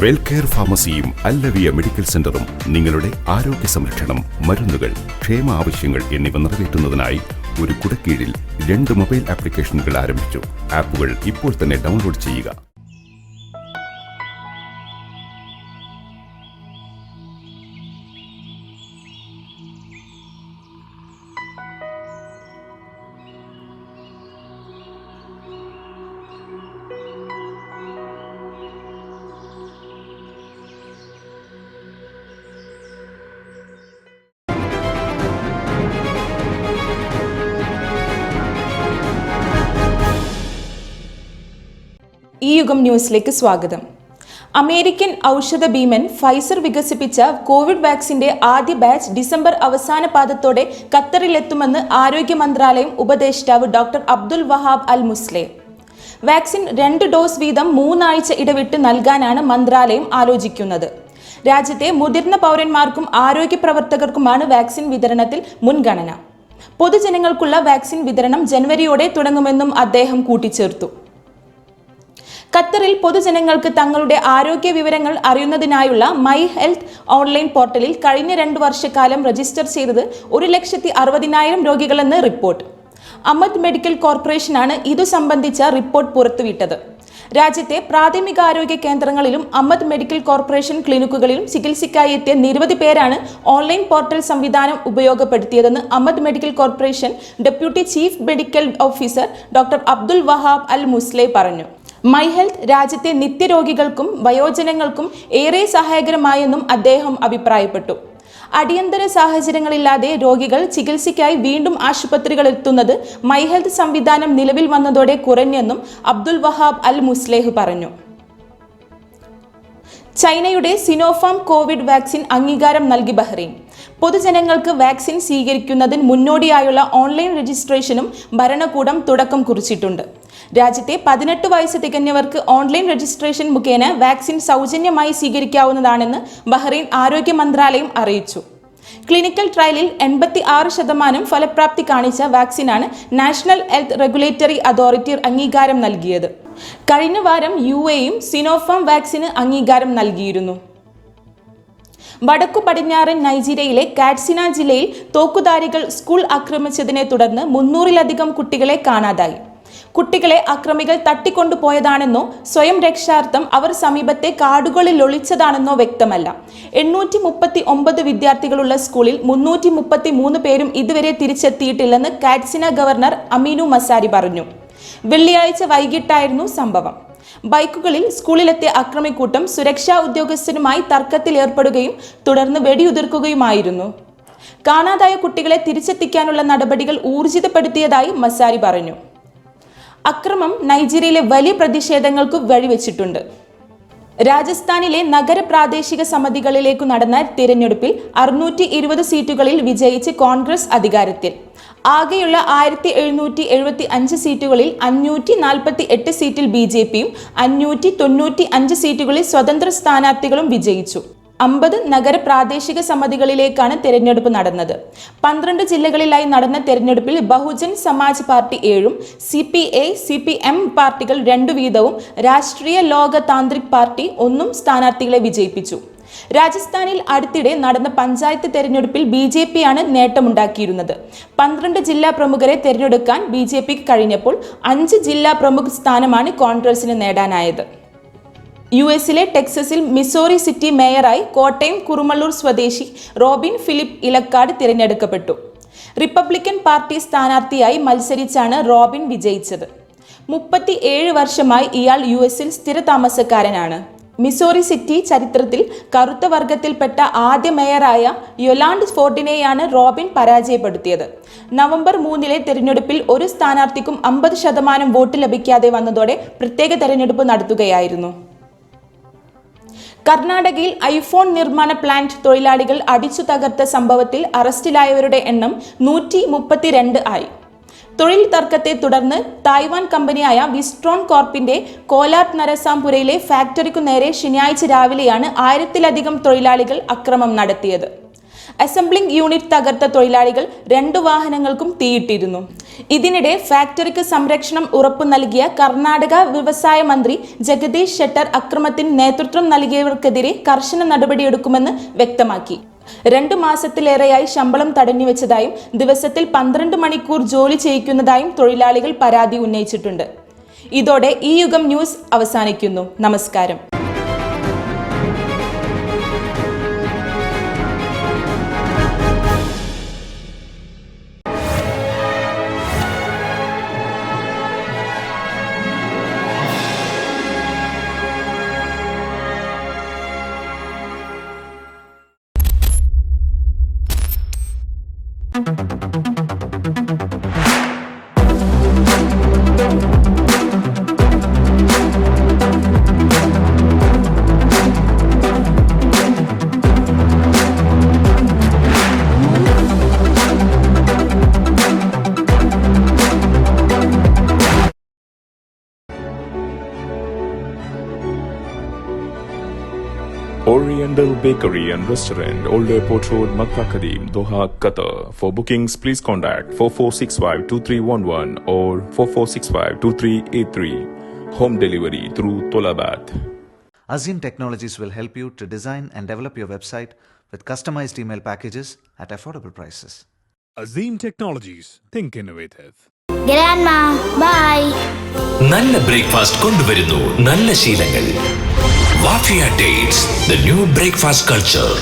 Wellcare ഫാർമസിയും അല്ലവിയ medical സെന്ററും നിങ്ങളുടെ ആരോഗ്യ സംരക്ഷണം മരുന്നുകൾ ക്ഷേമ ആവശ്യങ്ങൾ എന്നിവ നിറവേറ്റുന്നതിനായി ഒരു കുടക്കീഴിൽ രണ്ട് മൊബൈൽ ആപ്ലിക്കേഷനുകൾ ആരംഭിച്ചു. ആപ്പുകൾ ഇപ്പോൾ തന്നെ ഡൗൺലോഡ് ചെയ്യുക. ഈ യുഗം ന്യൂസിലേക്ക് സ്വാഗതം. അമേരിക്കൻ ഔഷധ ഭീമൻ ഫൈസർ വികസിപ്പിച്ച കോവിഡ് വാക്സിന്റെ ആദ്യ ബാച്ച് ഡിസംബർ അവസാന പാദത്തോടെ ഖത്തറിലെത്തുമെന്ന് ആരോഗ്യ മന്ത്രാലയം ഉപദേഷ്ടാവ് doctor Abdul Wahab Al Musleh. Vaccine രണ്ട് ഡോസ് വീതം മൂന്നാഴ്ച ഇടവിട്ട് നൽകാനാണ് മന്ത്രാലയം ആലോചിക്കുന്നത്. രാജ്യത്തെ മുതിർന്ന പൗരന്മാർക്കും ആരോഗ്യ പ്രവർത്തകർക്കുമാണ് വാക്സിൻ വിതരണത്തിൽ മുൻഗണന. പൊതുജനങ്ങൾക്കുള്ള വാക്സിൻ വിതരണം ജനുവരിയോടെ തുടങ്ങുമെന്നും അദ്ദേഹം കൂട്ടിച്ചേർത്തു. ഖത്തറിൽ പൊതുജനങ്ങൾക്ക് തങ്ങളുടെ ആരോഗ്യ വിവരങ്ങൾ അറിയുന്നതിനായുള്ള മൈ ഹെൽത്ത് ഓൺലൈൻ പോർട്ടലിൽ കഴിഞ്ഞ രണ്ടു വർഷക്കാലം രജിസ്റ്റർ ചെയ്തത് ഒരു ലക്ഷത്തി അറുപതിനായിരം രോഗികളെന്ന് റിപ്പോർട്ട്. അമദ് മെഡിക്കൽ കോർപ്പറേഷനാണ് ഇതു സംബന്ധിച്ച റിപ്പോർട്ട് പുറത്തുവിട്ടത്. രാജ്യത്തെ പ്രാഥമികാരോഗ്യ കേന്ദ്രങ്ങളിലും അമദ് മെഡിക്കൽ കോർപ്പറേഷൻ ക്ലിനിക്കുകളിലും ചികിത്സയ്ക്കായി എത്തിയ നിരവധി പേരാണ് ഓൺലൈൻ പോർട്ടൽ സംവിധാനം ഉപയോഗപ്പെടുത്തിയതെന്ന് Hamad medical corporation deputy chief medical officer doctor Abdul Wahab Al Musleh പറഞ്ഞു. മൈ ഹെൽത്ത് രാജ്യത്തെ നിത്യരോഗികൾക്കും വയോജനങ്ങൾക്കും ഏറെ സഹായകരമായെന്നും അദ്ദേഹം അഭിപ്രായപ്പെട്ടു. അടിയന്തര സാഹചര്യങ്ങളില്ലാതെ രോഗികൾ ചികിത്സയ്ക്കായി വീണ്ടും ആശുപത്രികൾ എത്തുന്നത് മൈ ഹെൽത്ത് സംവിധാനം നിലവിൽ വന്നതോടെ കുറഞ്ഞെന്നും അബ്ദുൽ വഹാബ് അൽ മുസ്ലേഹ് പറഞ്ഞു. ചൈനയുടെ സിനോഫാം കോവിഡ് വാക്സിൻ അംഗീകാരം നൽകി ബഹ്റൈൻ. പൊതുജനങ്ങൾക്ക് വാക്സിൻ സ്വീകരിക്കുന്നതിന് മുന്നോടിയായുള്ള ഓൺലൈൻ രജിസ്ട്രേഷനും ഭരണകൂടം തുടക്കം കുറിച്ചിട്ടുണ്ട്. രാജ്യത്തെ പതിനെട്ട് വയസ്സ് തികഞ്ഞവർക്ക് ഓൺലൈൻ രജിസ്ട്രേഷൻ മുഖേന വാക്സിൻ സൗജന്യമായി സ്വീകരിക്കാവുന്നതാണെന്ന് ബഹ്റൈൻ ആരോഗ്യ മന്ത്രാലയം അറിയിച്ചു. ക്ലിനിക്കൽ ട്രയലിൽ എൺപത്തി ആറ് ശതമാനം ഫലപ്രാപ്തി കാണിച്ച വാക്സിനാണ് നാഷണൽ ഹെൽത്ത് റെഗുലേറ്ററി അതോറിറ്റി അംഗീകാരം നൽകിയത്. കഴിഞ്ഞ വാരം യു എയും സിനോഫാം വാക്സിന് അംഗീകാരം നൽകിയിരുന്നു. വടക്കു പടിഞ്ഞാറൻ നൈജീരിയയിലെ കാറ്റ്സിന ജില്ലയിൽ തോക്കുധാരികൾ സ്കൂൾ ആക്രമിച്ചതിനെ തുടർന്ന് മുന്നൂറിലധികം കുട്ടികളെ കാണാതായി. കുട്ടികളെ അക്രമികൾ തട്ടിക്കൊണ്ടുപോയതാണെന്നോ സ്വയം രക്ഷാർത്ഥം അവർ സമീപത്തെ കാടുകളിൽ ഒളിച്ചതാണെന്നോ വ്യക്തമല്ല. എണ്ണൂറ്റി മുപ്പത്തി ഒമ്പത് വിദ്യാർത്ഥികളുള്ള സ്കൂളിൽ മുന്നൂറ്റി മുപ്പത്തി മൂന്ന് പേരും ഇതുവരെ തിരിച്ചെത്തിയിട്ടില്ലെന്ന് കാറ്റ്സിന ഗവർണർ അമീനു മസാരി പറഞ്ഞു. വെള്ളിയാഴ്ച വൈകിട്ടായിരുന്നു സംഭവം. ബൈക്കുകളിൽ സ്കൂളിലെത്തിയ അക്രമിക്കൂട്ടം സുരക്ഷാ ഉദ്യോഗസ്ഥരുമായി തർക്കത്തിൽ ഏർപ്പെടുകയും തുടർന്ന് വെടിയുതിർക്കുകയുമായിരുന്നു. കാണാതായ കുട്ടികളെ തിരിച്ചെത്തിക്കാനുള്ള നടപടികൾ ഊർജിതപ്പെടുത്തിയതായി മസാരി പറഞ്ഞു. അക്രമം നൈജീരിയയിലെ വലിയ പ്രതിഷേധങ്ങൾക്ക് വഴിവെച്ചിട്ടുണ്ട്. രാജസ്ഥാനിലെ നഗര പ്രാദേശിക സമിതികളിലേക്കു നടന്ന തിരഞ്ഞെടുപ്പിൽ അറുന്നൂറ്റി ഇരുപത് സീറ്റുകളിൽ വിജയിച്ച് കോൺഗ്രസ് അധികാരത്തിൽ. ആകെയുള്ള ആയിരത്തി എഴുന്നൂറ്റി എഴുപത്തി അഞ്ച് സീറ്റുകളിൽ അഞ്ഞൂറ്റി നാൽപ്പത്തി എട്ട് സീറ്റിൽ ബി ജെ പിയും അഞ്ഞൂറ്റി തൊണ്ണൂറ്റി അഞ്ച് സീറ്റുകളിൽ സ്വതന്ത്ര സ്ഥാനാർത്ഥികളും വിജയിച്ചു. അമ്പത് നഗര പ്രാദേശിക സമിതികളിലേക്കാണ് തെരഞ്ഞെടുപ്പ് നടന്നത്. പന്ത്രണ്ട് ജില്ലകളിലായി നടന്ന തെരഞ്ഞെടുപ്പിൽ ബഹുജൻ സമാജ് പാർട്ടി ഏഴും C P A C P M പാർട്ടികൾ രണ്ടു വീതവും രാഷ്ട്രീയ ലോക താന്ത്രിക് പാർട്ടി ഒന്നും സ്ഥാനാർത്ഥികളെ വിജയിപ്പിച്ചു. രാജസ്ഥാനിൽ അടുത്തിടെ നടന്ന പഞ്ചായത്ത് തെരഞ്ഞെടുപ്പിൽ ബി ജെ പിയാണ് നേട്ടമുണ്ടാക്കിയിരുന്നത്. പന്ത്രണ്ട് ജില്ലാ പ്രമുഖരെ തെരഞ്ഞെടുക്കാൻ ബി ജെ പിക്ക് കഴിഞ്ഞപ്പോൾ അഞ്ച് ജില്ലാ പ്രമുഖ സ്ഥാനമാണ് കോൺഗ്രസിന് നേടാനായത്. യു എസിലെ ടെക്സസിൽ മിസോറി സിറ്റി മേയറായി കോട്ടയം കുറുമള്ളൂർ സ്വദേശി റോബിൻ ഫിലിപ്പ് ഇലക്കാട് തിരഞ്ഞെടുക്കപ്പെട്ടു. റിപ്പബ്ലിക്കൻ പാർട്ടി സ്ഥാനാർത്ഥിയായി മത്സരിച്ചാണ് റോബിൻ വിജയിച്ചത്. മുപ്പത്തി ഏഴ് വർഷമായി ഇയാൾ യു എസിൽ സ്ഥിരതാമസക്കാരനാണ്. മിസോറി സിറ്റി ചരിത്രത്തിൽ കറുത്ത വർഗത്തിൽപ്പെട്ട ആദ്യ മേയറായ യൊലാൻഡ് ഫോർട്ടിനെയാണ് റോബിൻ പരാജയപ്പെടുത്തിയത്. നവംബർ മൂന്നിലെ തെരഞ്ഞെടുപ്പിൽ ഒരു സ്ഥാനാർത്ഥിക്കും അമ്പത് ശതമാനം വോട്ട് ലഭിക്കാതെ വന്നതോടെ പ്രത്യേക തെരഞ്ഞെടുപ്പ് നടത്തുകയായിരുന്നു. കർണാടകയിൽ ഐഫോൺ നിർമ്മാണ പ്ലാന്റ് തൊഴിലാളികൾ അടിച്ചു തകർത്ത സംഭവത്തിൽ അറസ്റ്റിലായവരുടെ എണ്ണം നൂറ്റി മുപ്പത്തിരണ്ട് ആയി. തൊഴിൽ തർക്കത്തെ തുടർന്ന് തായ്വാൻ കമ്പനിയായ വിസ്ട്രോൺ കോർപ്പിന്റെ കോലാർ നരസാംപുരയിലെ ഫാക്ടറിക്കു നേരെ ശനിയാഴ്ച രാവിലെയാണ് ആയിരത്തിലധികം തൊഴിലാളികൾ അക്രമം നടത്തിയത്. അസംബ്ലിംഗ് യൂണിറ്റ് തകർത്ത തൊഴിലാളികൾ രണ്ടു വാഹനങ്ങൾക്കും തീയിട്ടിരുന്നു. ഇതിനിടെ ഫാക്ടറിക്ക് സംരക്ഷണം ഉറപ്പു നൽകിയ കർണാടക വ്യവസായ മന്ത്രി ജഗദീഷ് ഷെട്ടർ അക്രമത്തിന് നേതൃത്വം നൽകിയവർക്കെതിരെ കർശന നടപടിയെടുക്കുമെന്ന് വ്യക്തമാക്കി. രണ്ടു മാസത്തിലേറെയായി ശമ്പളം തടഞ്ഞുവെച്ചതായും ദിവസത്തിൽ പന്ത്രണ്ട് മണിക്കൂർ ജോലി ചെയ്യിക്കുന്നതായും തൊഴിലാളികൾ പരാതി ഉന്നയിച്ചിട്ടുണ്ട്. ഇതോടെ ഈ യുഗം ന്യൂസ് അവസാനിക്കുന്നു. നമസ്കാരം. Oriental Bakery and Restaurant, Old Airport Road, Makkah Kadim, Doha, Qatar. For bookings, please contact 4465-2311 or 4465-2383. Home delivery through Tolabat. Azim Technologies will help you to design and develop your website with customized email packages at affordable prices. Azim Technologies. Think innovative. Grandma, bye. നല്ല breakfast കൊണ്ടുവരുന്നു നല്ല ശീലങ്ങൾ Mafia dates the new breakfast culture.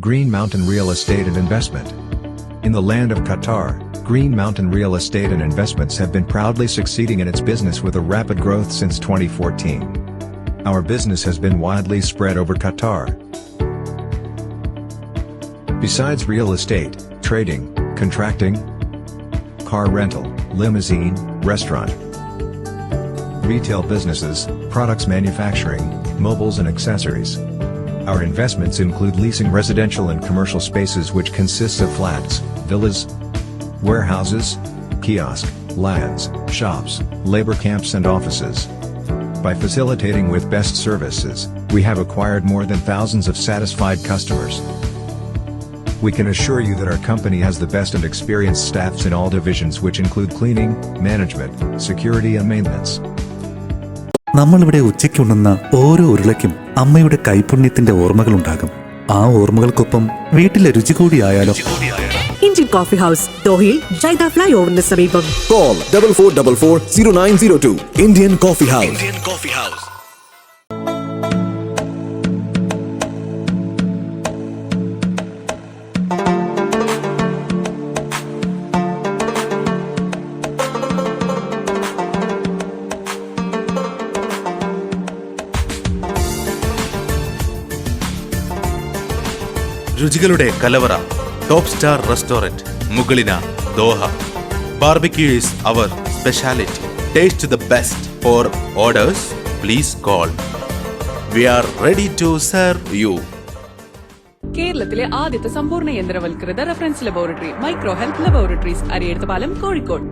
Green Mountain Real Estate and Investment. In the land of Qatar, Green Mountain Real Estate and Investments have been proudly succeeding in its business with a rapid growth since 2014. Our business has been widely spread over Qatar. Besides real estate, trading, contracting, car rental, limousine, restaurant, retail businesses, products manufacturing, mobiles and accessories. Our investments include leasing residential and commercial spaces which consists of flats, villas, warehouses, kiosk, lands, shops, labor camps and offices. By facilitating with best services, we have acquired more than thousands of satisfied customers. We can assure you that our company has the best and experienced staffs in all divisions which include cleaning, management, security and maintenance. നമ്മളിവിടെ ഉച്ചയ്ക്കുണ്ണുന്ന ഓരോ ഉരുളയ്ക്കും അമ്മയുടെ കൈപുണ്യത്തിന്റെ ഓർമ്മകളുണ്ടാകും. ആ ഓർമ്മകൾക്കൊപ്പം വീട്ടിലെ രുചി കൂടിയായാലും Indian coffee house ദോഹയിൽ ജൈദ fly ഓവറിന് സമീപം. Call double four double four zero nine zero two. Indian Coffee House. രുചികളുടെ കലവറ top star restaurant മുകളിന Doha. Barbecue is our speciality taste the best for orders please call we are ready to serve you കേരളത്തിലെ ആദ്യത്തെ സമ്പൂർണ യന്ത്രവൽകൃത reference laboratory micro health laboratories Arayidathu Palam Kozhikode.